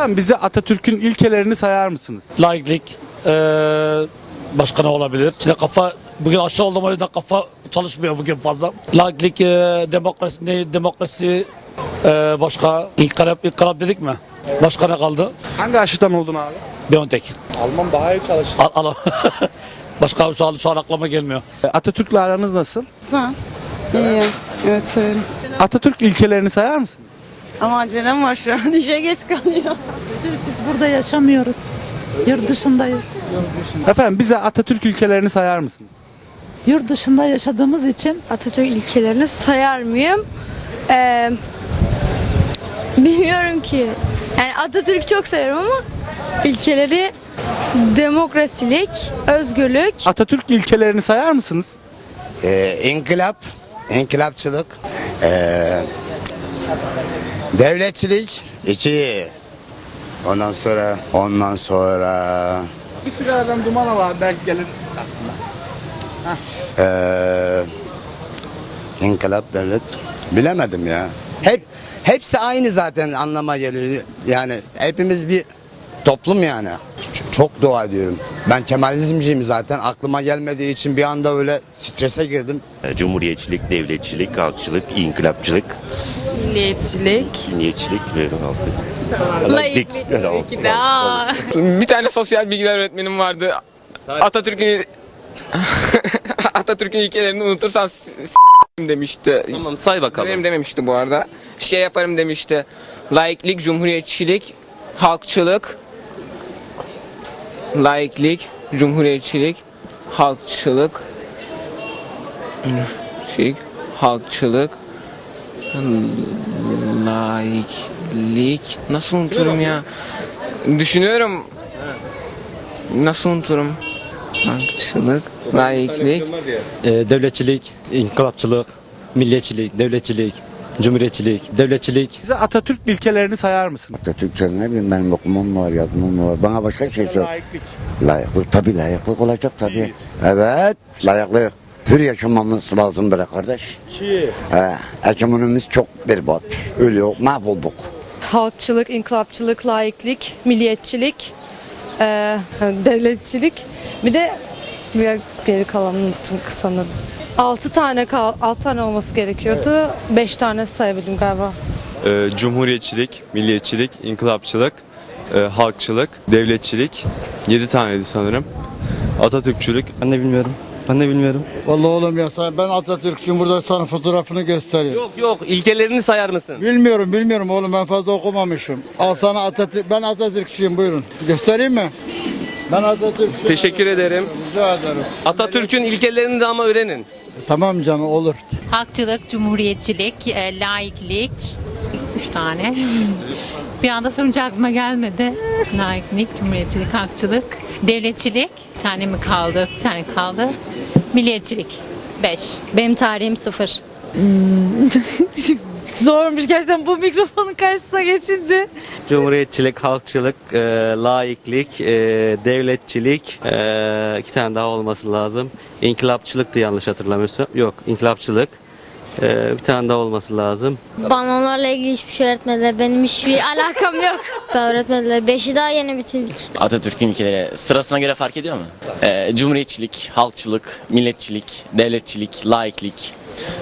Efendim bize Atatürk'ün ilkelerini sayar mısınız? Laiklik, eee başka ne olabilir? Şimdi kafa, bugün aşağı oldum o yüzden kafa çalışmıyor bugün fazla. Laiklik, eee, demokrasi, ne, demokrasi, eee, başka inkılap, inkılap dedik mi? Başka ne kaldı? Hangi aşıdan oldun abi? Biontech. Alman daha iyi çalıştı. Al, al. başka şu an, şu an aklıma gelmiyor. Atatürk'le aranız nasıl? Güzel. İyi. Evet severim. Atatürk ilkelerini sayar mısınız? Ama acelem var şu an. İşe geç kalıyor. Biz burada yaşamıyoruz. Yurt dışındayız. Efendim bize Atatürk ilkelerini sayar mısınız? Yurt dışında yaşadığımız için Atatürk ilkelerini sayar mıyım? Ee, bilmiyorum ki. Yani Atatürk'ü çok severim ama ilkeleri demokrasilik, özgürlük, Atatürk ilkelerini sayar mısınız? Ee, inkılap, inkılapçılık, ee, devletçilik, iki. Ondan sonra, ondan sonra Bir sigaradan duman al abi belki gelir. ee, inkılap, devlet. Bilemedim ya. Hep hepsi aynı zaten anlama geliyor. Yani hepimiz bir toplum yani. Ç- Çok dua ediyorum. Ben Kemalizmciyim zaten. Aklıma gelmediği için bir anda öyle strese girdim. Cumhuriyetçilik, devletçilik, halkçılık, inkılapçılık, Milliyetçilik. milliyetçilik ve halkçılık. Bir tane sosyal bilgiler öğretmenim vardı. Atatürk'ün Atatürk'ün ilkelerini unutursan s- demişti. Tamam say bakalım. Benim dememişti bu arada. Şey yaparım demişti. Laiklik, cumhuriyetçilik, halkçılık. Laiklik, cumhuriyetçilik, halkçılık. Şey, halkçılık. Laiklik. Nasıl unuturum ya? Düşünüyorum. Nasıl unuturum? Halkçılık, laiklik. Ee, devletçilik, inkılapçılık, milliyetçilik, devletçilik, cumhuriyetçilik, devletçilik, Bize Atatürk ilkelerini sayar mısınız? Atatürkçe ne bileyim benim okumam var, yazmam var. Bana başka bir şey sor. Layıklık tabii layıklık olacak tabii. Evet layıklık. Hür yaşamamız lazım bre kardeş. He, ekonomimiz çok berbat. Ölüyor, mahvolduk. halkçılık, inkılapçılık, laiklik, milliyetçilik, ee, devletçilik. Bir de bir geri kalanını unuttum sanırım. Altı tane kal, altı tane olması gerekiyordu. Beş tane sayabildim galiba. Ee, cumhuriyetçilik, milliyetçilik, inkılapçılık, e, halkçılık, devletçilik. 7 taneydi sanırım. Atatürkçülük. ben de bilmiyorum. Ben de bilmiyorum. Vallahi oğlum ya sen- ben Atatürk'üm burada sana fotoğrafını göstereyim. Yok yok ilkelerini sayar mısın? Bilmiyorum bilmiyorum oğlum ben fazla okumamışım. Al sana Atatürk ben Atatürkçüyüm buyurun. Göstereyim mi? Ben Atatürkçüyüm. Teşekkür ederim. Rica ederim. Atatürk'ün ilkelerini de ama öğrenin. Tamam canım olur. halkçılık, cumhuriyetçilik, e, laiklik. Üç tane. Bir anda sonucu aklıma gelmedi. Laiklik, cumhuriyetçilik, halkçılık, devletçilik. Bir tane mi kaldı? Bir tane kaldı. Milliyetçilik. Beş. Benim tarihim sıfır. Zormuş gerçekten bu mikrofonun karşısına geçince. Cumhuriyetçilik, halkçılık, e, laiklik, e, devletçilik, e, iki tane daha olması lazım. İnkılapçılıktı yanlış hatırlamıyorsam. Yok, inkılapçılık. E, bir tane daha olması lazım. Bana onlarla ilgili hiçbir şey öğretmediler. Benim hiçbir alakam yok. Daha öğretmediler. Beşi daha yeni bitirdik. Atatürk'ün ilkeleri sırasına göre fark ediyor mu? Ee, cumhuriyetçilik, halkçılık, milletçilik, devletçilik, laiklik,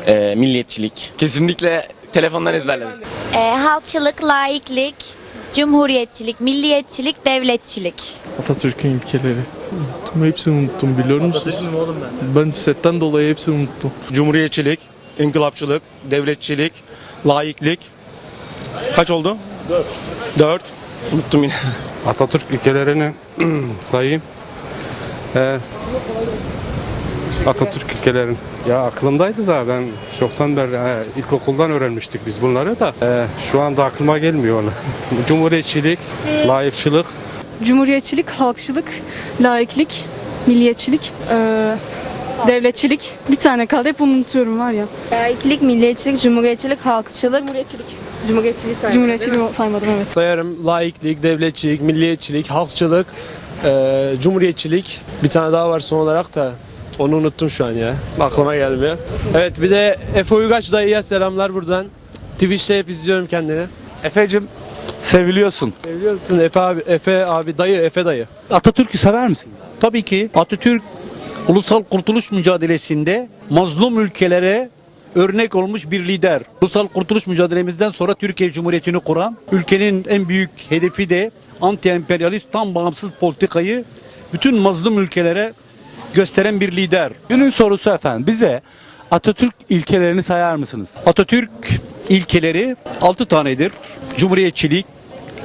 e, milliyetçilik. Kesinlikle telefondan ezberledim. halkçılık, laiklik, cumhuriyetçilik, milliyetçilik, devletçilik. Atatürk'ün ilkeleri. Unuttum, hepsini unuttum biliyor musunuz? Ben setten dolayı hepsini unuttum. Cumhuriyetçilik, inkılapçılık, devletçilik, laiklik. Kaç oldu? Dört. Dört. Unuttum yine. Atatürk ilkelerini sayayım. Ee, Atatürk ilkelerini. Ya aklımdaydı da ben çoktan beri he, ilkokuldan öğrenmiştik biz bunları da. Ee, şu anda aklıma gelmiyor. Cumhuriyetçilik, layıkçılık, Cumhuriyetçilik, halkçılık, laiklik, milliyetçilik, eee, devletçilik. Bir tane kaldı hep unutuyorum var ya. Laiklik, milliyetçilik, cumhuriyetçilik, halkçılık. Cumhuriyetçilik. Cumhuriyetçiliği saymadım. Cumhuriyetçiliği saymadım evet. sayarım. Laiklik, devletçilik, milliyetçilik, halkçılık, eee, cumhuriyetçilik. Bir tane daha var son olarak da onu unuttum şu an ya. Aklıma gelmiyor. Evet bir de Efe Uygaç dayıya selamlar buradan. Twitch'te hep izliyorum kendini. Efe'cim Seviliyorsun. Seviyorsun Efe abi, Efe abi dayı, Efe dayı. Atatürk'ü sever misin? Tabii ki Atatürk ulusal kurtuluş mücadelesinde mazlum ülkelere örnek olmuş bir lider. Ulusal kurtuluş mücadelemizden sonra Türkiye Cumhuriyeti'ni kuran, ülkenin en büyük hedefi de anti-emperyalist tam bağımsız politikayı bütün mazlum ülkelere gösteren bir lider. Günün sorusu efendim bize Atatürk ilkelerini sayar mısınız? Atatürk ilkeleri 6 tanedir. Cumhuriyetçilik,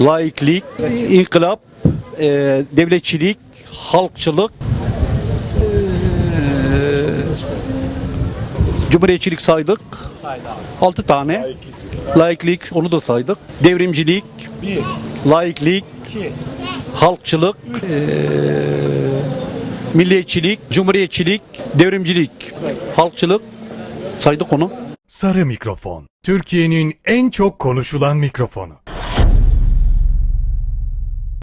laiklik, inkılap, e, devletçilik, halkçılık, e, cumhuriyetçilik saydık. 6 tane. Laiklik onu da saydık. Devrimcilik, laiklik, halkçılık, e, milliyetçilik, cumhuriyetçilik, devrimcilik, halkçılık saydık onu. Sarı mikrofon. Türkiye'nin en çok konuşulan mikrofonu.